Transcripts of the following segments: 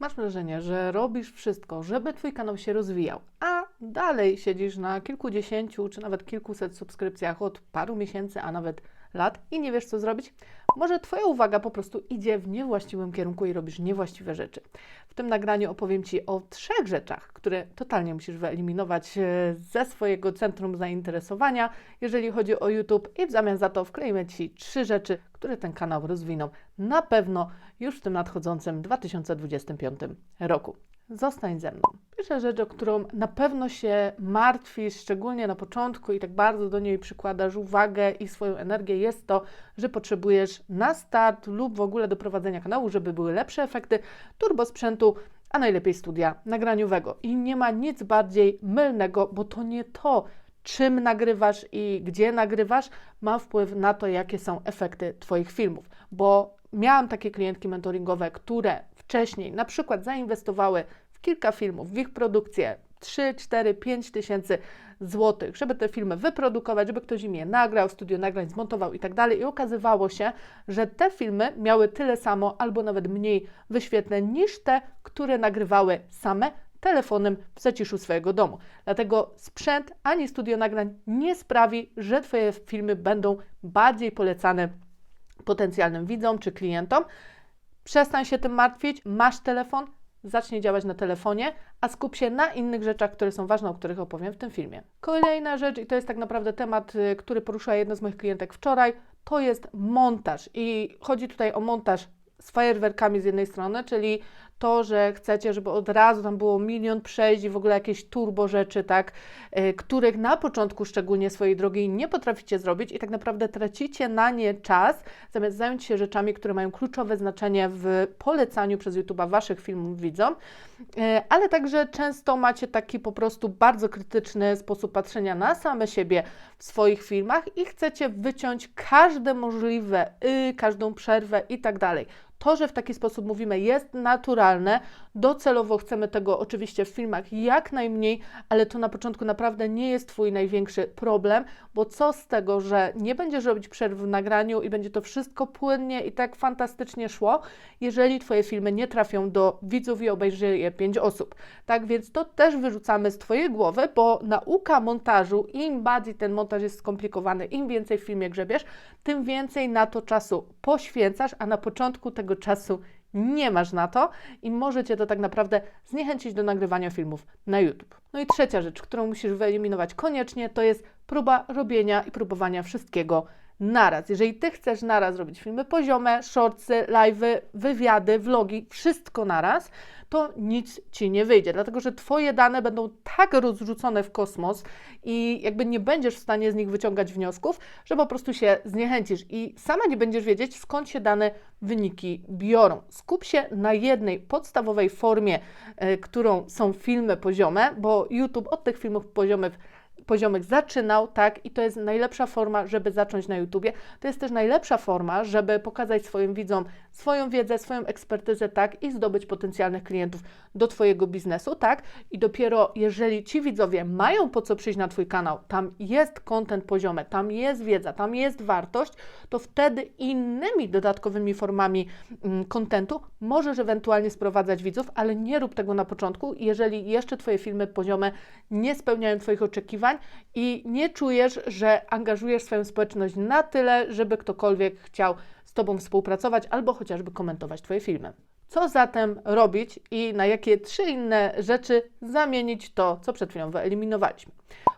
Masz wrażenie, że robisz wszystko, żeby Twój kanał się rozwijał, a dalej siedzisz na kilkudziesięciu czy nawet kilkuset subskrypcjach od paru miesięcy, a nawet lat i nie wiesz, co zrobić? Może Twoja uwaga po prostu idzie w niewłaściwym kierunku i robisz niewłaściwe rzeczy. W tym nagraniu opowiem Ci o trzech rzeczach, które totalnie musisz wyeliminować e, ze swojego centrum zainteresowania, jeżeli chodzi o YouTube, i w zamian za to wkleimy Ci trzy rzeczy, które ten kanał rozwiną na pewno już w tym nadchodzącym 2025 roku. Zostań ze mną. Pierwsza rzecz, o którą na pewno się martwisz, szczególnie na początku i tak bardzo do niej przykładasz uwagę i swoją energię, jest to, że potrzebujesz na start lub w ogóle do prowadzenia kanału, żeby były lepsze efekty, turbo sprzętu, a najlepiej studia nagraniowego. I nie ma nic bardziej mylnego, bo to nie to, czym nagrywasz i gdzie nagrywasz, ma wpływ na to, jakie są efekty Twoich filmów. Bo miałam takie klientki mentoringowe, które wcześniej na przykład zainwestowały kilka filmów, w ich produkcję 3, 4, 5 tysięcy złotych, żeby te filmy wyprodukować, żeby ktoś im je nagrał, studio nagrań zmontował i tak dalej. I okazywało się, że te filmy miały tyle samo albo nawet mniej wyświetleń niż te, które nagrywały same telefonem w zaciszu swojego domu. Dlatego sprzęt ani studio nagrań nie sprawi, że Twoje filmy będą bardziej polecane potencjalnym widzom czy klientom. Przestań się tym martwić, masz telefon, zacznij działać na telefonie, a skup się na innych rzeczach, które są ważne, o których opowiem w tym filmie. Kolejna rzecz, i to jest tak naprawdę temat, y, który poruszyła jedna z moich klientek wczoraj, to jest montaż. I chodzi tutaj o montaż z fajerwerkami z jednej strony, czyli to, że chcecie, żeby od razu tam było milion przejść i w ogóle jakieś turbo rzeczy, tak, y, których na początku szczególnie swojej drogi nie potraficie zrobić i tak naprawdę tracicie na nie czas, zamiast zająć się rzeczami, które mają kluczowe znaczenie w polecaniu przez YouTube'a Waszych filmów widzom, y, ale także często macie taki po prostu bardzo krytyczny sposób patrzenia na same siebie w swoich filmach i chcecie wyciąć każde możliwe, y, każdą przerwę i tak dalej. To, że w taki sposób mówimy, jest naturalne. Docelowo chcemy tego oczywiście w filmach jak najmniej, ale to na początku naprawdę nie jest Twój największy problem, bo co z tego, że nie będziesz robić przerw w nagraniu i będzie to wszystko płynnie i tak fantastycznie szło, jeżeli Twoje filmy nie trafią do widzów i obejrzy je pięć osób. Tak więc to też wyrzucamy z Twojej głowy, bo nauka montażu, im bardziej ten montaż jest skomplikowany, im więcej w filmie grzebiesz, tym więcej na to czasu poświęcasz, a na początku tego czasu nie masz na to i może Cię to tak naprawdę zniechęcić do nagrywania filmów na YouTube. No i trzecia rzecz, którą musisz wyeliminować koniecznie, to jest próba robienia i próbowania wszystkiego naraz. Jeżeli Ty chcesz naraz robić filmy poziome, shortsy, live'y, wywiady, vlogi, wszystko naraz, to nic Ci nie wyjdzie, dlatego że Twoje dane będą tak rozrzucone w kosmos i jakby nie będziesz w stanie z nich wyciągać wniosków, że po prostu się zniechęcisz i sama nie będziesz wiedzieć, skąd się dane wyniki biorą. Skup się na jednej podstawowej formie, y, którą są filmy poziome, bo YouTube od tych filmów poziomych poziomych zaczynał, tak, i to jest najlepsza forma, żeby zacząć na YouTubie. To jest też najlepsza forma, żeby pokazać swoim widzom swoją wiedzę, swoją ekspertyzę, tak, i zdobyć potencjalnych klientów do Twojego biznesu, tak, i dopiero jeżeli ci widzowie mają po co przyjść na Twój kanał, tam jest content poziomy, tam jest wiedza, tam jest wartość, to wtedy innymi dodatkowymi formami mm, contentu możesz ewentualnie sprowadzać widzów, ale nie rób tego na początku, jeżeli jeszcze Twoje filmy poziome nie spełniają Twoich oczekiwań, i nie czujesz, że angażujesz swoją społeczność na tyle, żeby ktokolwiek chciał z Tobą współpracować albo chociażby komentować Twoje filmy. Co zatem robić i na jakie trzy inne rzeczy zamienić to, co przed chwilą wyeliminowaliśmy?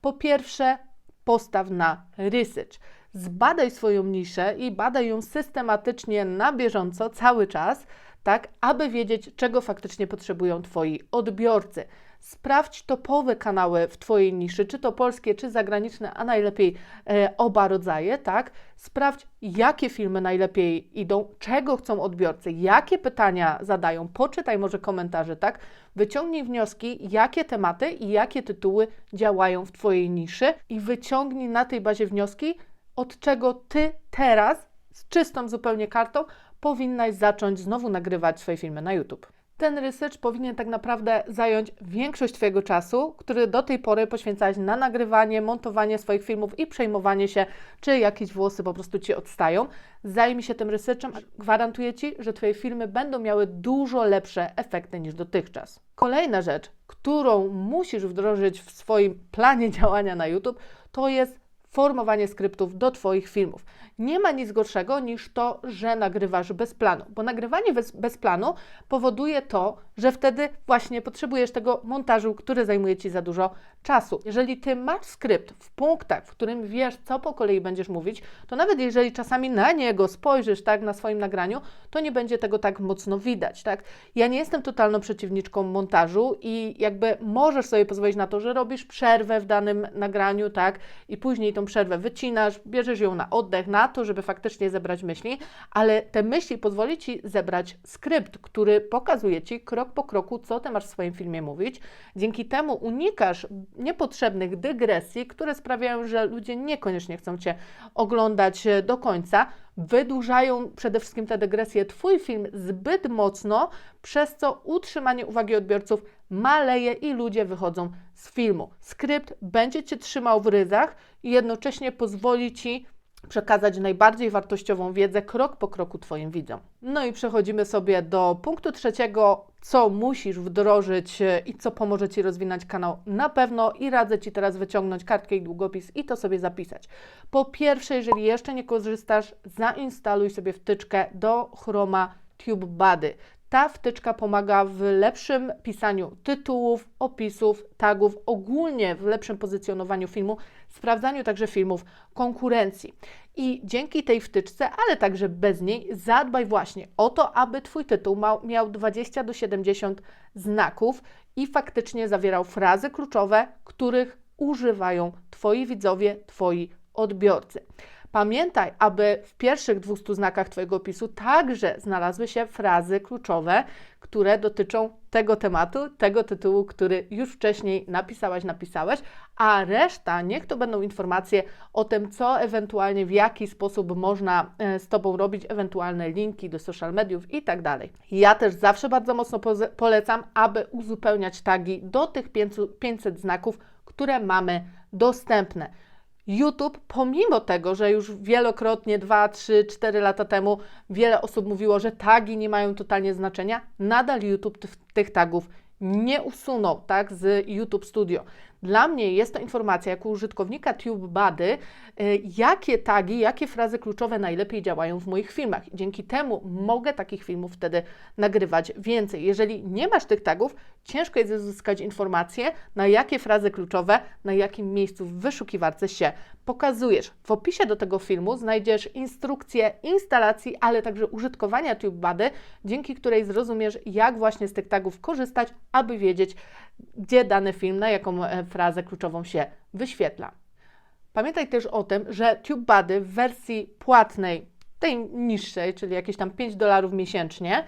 Po pierwsze, postaw na research. Zbadaj swoją niszę i badaj ją systematycznie na bieżąco, cały czas, tak, aby wiedzieć, czego faktycznie potrzebują Twoi odbiorcy. Sprawdź topowe kanały w Twojej niszy, czy to polskie, czy zagraniczne, a najlepiej e, oba rodzaje, tak? Sprawdź, jakie filmy najlepiej idą, czego chcą odbiorcy, jakie pytania zadają, poczytaj może komentarze, tak? Wyciągnij wnioski, jakie tematy i jakie tytuły działają w Twojej niszy i wyciągnij na tej bazie wnioski, od czego Ty teraz z czystą zupełnie kartą powinnaś zacząć znowu nagrywać swoje filmy na YouTube. Ten research powinien tak naprawdę zająć większość Twojego czasu, który do tej pory poświęcałeś na nagrywanie, montowanie swoich filmów i przejmowanie się, czy jakieś włosy po prostu Ci odstają. Zajmij się tym researchem, gwarantuję Ci, że Twoje filmy będą miały dużo lepsze efekty niż dotychczas. Kolejna rzecz, którą musisz wdrożyć w swoim planie działania na YouTube, to jest formowanie skryptów do Twoich filmów. Nie ma nic gorszego niż to, że nagrywasz bez planu, bo nagrywanie bez, bez planu powoduje to, że wtedy właśnie potrzebujesz tego montażu, który zajmuje Ci za dużo czasu. Jeżeli Ty masz skrypt w punktach, w którym wiesz, co po kolei będziesz mówić, to nawet jeżeli czasami na niego spojrzysz tak na swoim nagraniu, to nie będzie tego tak mocno widać, tak? Ja nie jestem totalną przeciwniczką montażu i jakby możesz sobie pozwolić na to, że robisz przerwę w danym nagraniu, tak? I później tą przerwę wycinasz, bierzesz ją na oddech, na to, żeby faktycznie zebrać myśli, ale te myśli pozwoli Ci zebrać skrypt, który pokazuje Ci krok po kroku, co Ty masz w swoim filmie mówić. Dzięki temu unikasz niepotrzebnych dygresji, które sprawiają, że ludzie niekoniecznie chcą Cię oglądać e, do końca. Wydłużają przede wszystkim te dygresje Twój film zbyt mocno, przez co utrzymanie uwagi odbiorców maleje i ludzie wychodzą z filmu. Skrypt będzie Cię trzymał w ryzach i jednocześnie pozwoli Ci przekazać najbardziej wartościową wiedzę krok po kroku Twoim widzom. No i przechodzimy sobie do punktu trzeciego, co musisz wdrożyć e, i co pomoże Ci rozwinąć kanał na pewno i radzę Ci teraz wyciągnąć kartkę i długopis i to sobie zapisać. Po pierwsze, jeżeli jeszcze nie korzystasz, zainstaluj sobie wtyczkę do Chroma TubeBuddy. Ta wtyczka pomaga w lepszym pisaniu tytułów, opisów, tagów, ogólnie w lepszym pozycjonowaniu filmu, sprawdzaniu także filmów konkurencji. I dzięki tej wtyczce, ale także bez niej, zadbaj właśnie o to, aby Twój tytuł miał 20 do 70 znaków i faktycznie zawierał frazy kluczowe, których używają Twoi widzowie, Twoi odbiorcy. Pamiętaj, aby w pierwszych 200 znakach Twojego opisu także znalazły się frazy kluczowe, które dotyczą tego tematu, tego tytułu, który już wcześniej napisałaś, napisałeś, a reszta niech to będą informacje o tym, co ewentualnie, w jaki sposób można e, z Tobą robić, ewentualne linki do social mediów i tak dalej. Ja też zawsze bardzo mocno polecam, aby uzupełniać tagi do tych 500 znaków, które mamy dostępne. YouTube, pomimo tego, że już wielokrotnie, 2, 3, 4 lata temu wiele osób mówiło, że tagi nie mają totalnie znaczenia, nadal YouTube tych tagów nie usunął tak, z YouTube Studio. Dla mnie jest to informacja jako użytkownika TubeBuddy, y, jakie tagi, jakie frazy kluczowe najlepiej działają w moich filmach. Dzięki temu mogę takich filmów wtedy nagrywać więcej. Jeżeli nie masz tych tagów, ciężko jest uzyskać informacje, na jakie frazy kluczowe, na jakim miejscu w wyszukiwarce się pokazujesz. W opisie do tego filmu znajdziesz instrukcję instalacji, ale także użytkowania TubeBuddy, dzięki której zrozumiesz, jak właśnie z tych tagów korzystać, aby wiedzieć, gdzie dany film, na jaką e, frazę kluczową się wyświetla. Pamiętaj też o tym, że TubeBuddy w wersji płatnej, tej niższej, czyli jakieś tam 5 dolarów miesięcznie,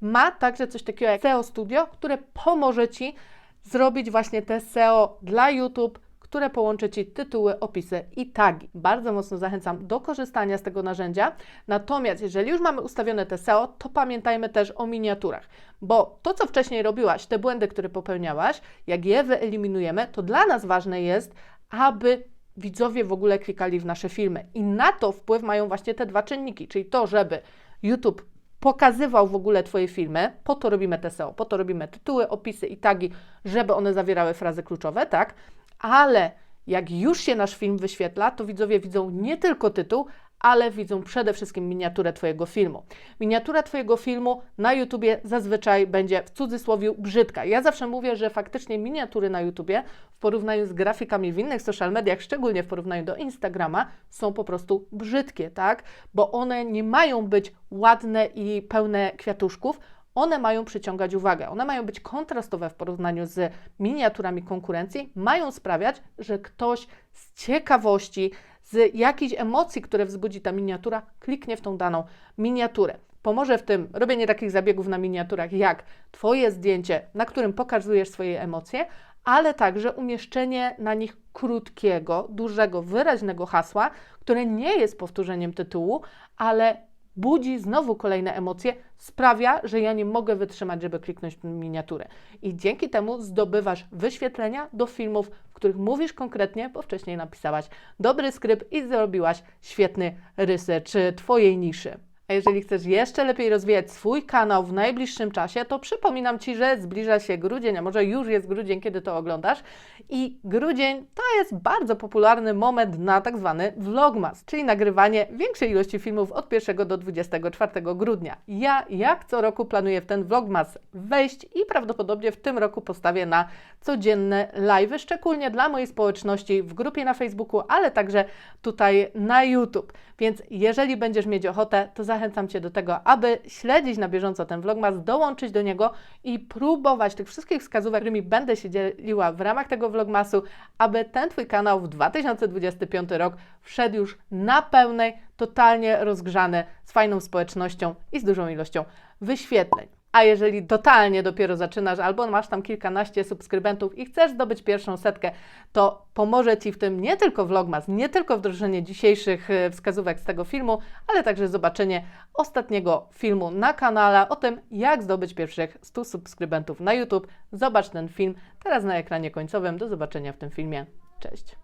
ma także coś takiego jak SEO Studio, które pomoże Ci zrobić właśnie te SEO dla YouTube, które połączy Ci tytuły, opisy i tagi. Bardzo mocno zachęcam do korzystania z tego narzędzia. Natomiast jeżeli już mamy ustawione te SEO, to pamiętajmy też o miniaturach, bo to, co wcześniej robiłaś, te błędy, które popełniałaś, jak je wyeliminujemy, to dla nas ważne jest, aby widzowie w ogóle klikali w nasze filmy. I na to wpływ mają właśnie te dwa czynniki, czyli to, żeby YouTube pokazywał w ogóle Twoje filmy, po to robimy te SEO, po to robimy tytuły, opisy i tagi, żeby one zawierały frazy kluczowe, tak? Ale jak już się nasz film wyświetla, to widzowie widzą nie tylko tytuł, ale widzą przede wszystkim miniaturę Twojego filmu. Miniatura Twojego filmu na YouTubie zazwyczaj będzie w cudzysłowie brzydka. Ja zawsze mówię, że faktycznie miniatury na YouTubie w porównaniu z grafikami w innych social mediach, szczególnie w porównaniu do Instagrama, są po prostu brzydkie, tak? Bo one nie mają być ładne i pełne kwiatuszków, one mają przyciągać uwagę, one mają być kontrastowe w porównaniu z miniaturami konkurencji, mają sprawiać, że ktoś z ciekawości, z jakichś emocji, które wzbudzi ta miniatura, kliknie w tą daną miniaturę. Pomoże w tym robienie takich zabiegów na miniaturach, jak Twoje zdjęcie, na którym pokazujesz swoje emocje, ale także umieszczenie na nich krótkiego, dużego, wyraźnego hasła, które nie jest powtórzeniem tytułu, ale budzi znowu kolejne emocje, sprawia, że ja nie mogę wytrzymać, żeby kliknąć miniaturę. I dzięki temu zdobywasz wyświetlenia do filmów, w których mówisz konkretnie, bo wcześniej napisałaś dobry skrypt i zrobiłaś świetny research Twojej niszy. A jeżeli chcesz jeszcze lepiej rozwijać swój kanał w najbliższym czasie, to przypominam Ci, że zbliża się grudzień, a może już jest grudzień, kiedy to oglądasz. I grudzień to jest bardzo popularny moment na tak zwany vlogmas, czyli nagrywanie większej ilości filmów od 1 do 24 grudnia. Ja jak co roku planuję w ten vlogmas wejść i prawdopodobnie w tym roku postawię na codzienne live'y, szczególnie dla mojej społeczności w grupie na Facebooku, ale także tutaj na YouTube. Więc jeżeli będziesz mieć ochotę, to zachęcam Cię do tego, aby śledzić na bieżąco ten vlogmas, dołączyć do niego i próbować tych wszystkich wskazówek, którymi będę się dzieliła w ramach tego vlogmasu, aby ten Twój kanał w 2025 rok wszedł już na pełnej, totalnie rozgrzany, z fajną społecznością i z dużą ilością wyświetleń. A jeżeli totalnie dopiero zaczynasz, albo masz tam kilkanaście subskrybentów i chcesz zdobyć pierwszą setkę, to pomoże Ci w tym nie tylko Vlogmas, nie tylko wdrożenie dzisiejszych e, wskazówek z tego filmu, ale także zobaczenie ostatniego filmu na kanale o tym, jak zdobyć pierwszych 100 subskrybentów na YouTube. Zobacz ten film teraz na ekranie końcowym. Do zobaczenia w tym filmie. Cześć!